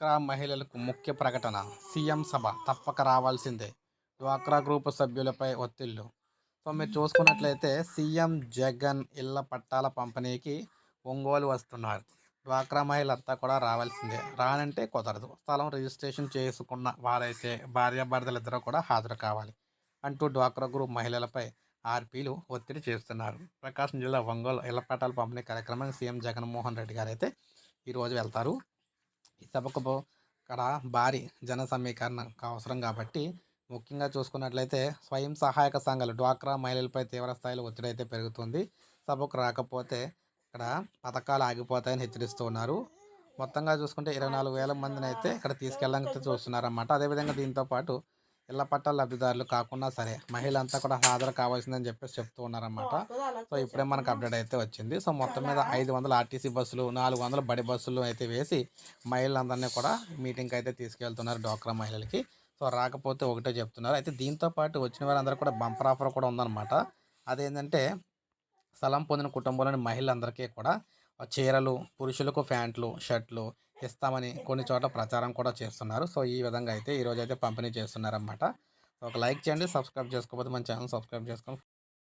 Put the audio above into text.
డ్వాక్రా మహిళలకు ముఖ్య ప్రకటన. సీఎం సభ. తప్పక రావాల్సిందే. డ్వాక్రా గ్రూపు సభ్యులపై ఒత్తిళ్ళు. సో మీరు చూసుకున్నట్లయితే సీఎం జగన్ ఇళ్ళ పట్టాల పంపిణీకి ఒంగోలు వస్తున్నారు. డ్వాక్రా మహిళంతా కూడా రావాల్సిందే. రానంటే కుదరదు. స్థలం రిజిస్ట్రేషన్ చేసుకున్న వారైతే భార్యాభర్తలు ఇద్దరు కూడా హాజరు కావాలి అంటూ డ్వాక్రా గ్రూప్ మహిళలపై ఆర్పీలు ఒత్తిడి చేస్తున్నారు. ప్రకాశం జిల్లా ఒంగోలు ఇళ్ళ పట్టాల పంపిణీ కార్యక్రమానికి సీఎం జగన్మోహన్ రెడ్డి గారు అయితే ఈరోజు వెళ్తారు. ఈ సభకు ఇక్కడ భారీ జన సమీకరణ అవసరం కాబట్టి ముఖ్యంగా చూసుకున్నట్లయితే స్వయం సహాయక సంఘాలు డ్వాక్రా మహిళలపై తీవ్ర స్థాయిలో ఒత్తిడి అయితే పెరుగుతుంది. సభకు రాకపోతే ఇక్కడ పథకాలు ఆగిపోతాయని హెచ్చరిస్తూ ఉన్నారు మొత్తంగా చూసుకుంటే ఇరవై నాలుగు వేల మందిని అయితే ఇక్కడ తీసుకెళ్ళడానికి చూస్తున్నారన్నమాట. అదేవిధంగా దీంతో పాటు ఇళ్ళ పట్టాల లబ్ధిదారులు కాకుండా సరే మహిళంతా కూడా హాజరు కావాల్సిందని చెప్పేసి చెప్తూ ఉన్నారన్నమాట. సో ఇప్పుడే మనకు అప్డేట్ అయితే వచ్చింది. సో మొత్తం మీద ఐదు వందల ఆర్టీసీ బస్సులు నాలుగు వందల బడి బస్సులు అయితే వేసి మహిళలందరినీ కూడా మీటింగ్కి అయితే తీసుకెళ్తున్నారు డోక్రా మహిళలకి. సో రాకపోతే ఒకటే చెప్తున్నారు. అయితే దీంతో పాటు వచ్చిన వారందరూ కూడా బంపర్ ఆఫర్ కూడా ఉందన్నమాట. అదేంటంటే స్థలం పొందిన కుటుంబంలోని మహిళలందరికీ కూడా చీరలు పురుషులకు ప్యాంట్లు షర్ట్లు ఇస్తామని కొన్ని చోట్ల ప్రచారం కూడా చేస్తున్నారు. సో ఈ విధంగా అయితే ఈరోజు అయితే పంపిణీ చేస్తున్నారన్నమాట. ఒక లైక్ చేయండి సబ్స్క్రైబ్ చేసుకోకపోతే మన ఛానల్ సబ్స్క్రైబ్ చేసుకోండి.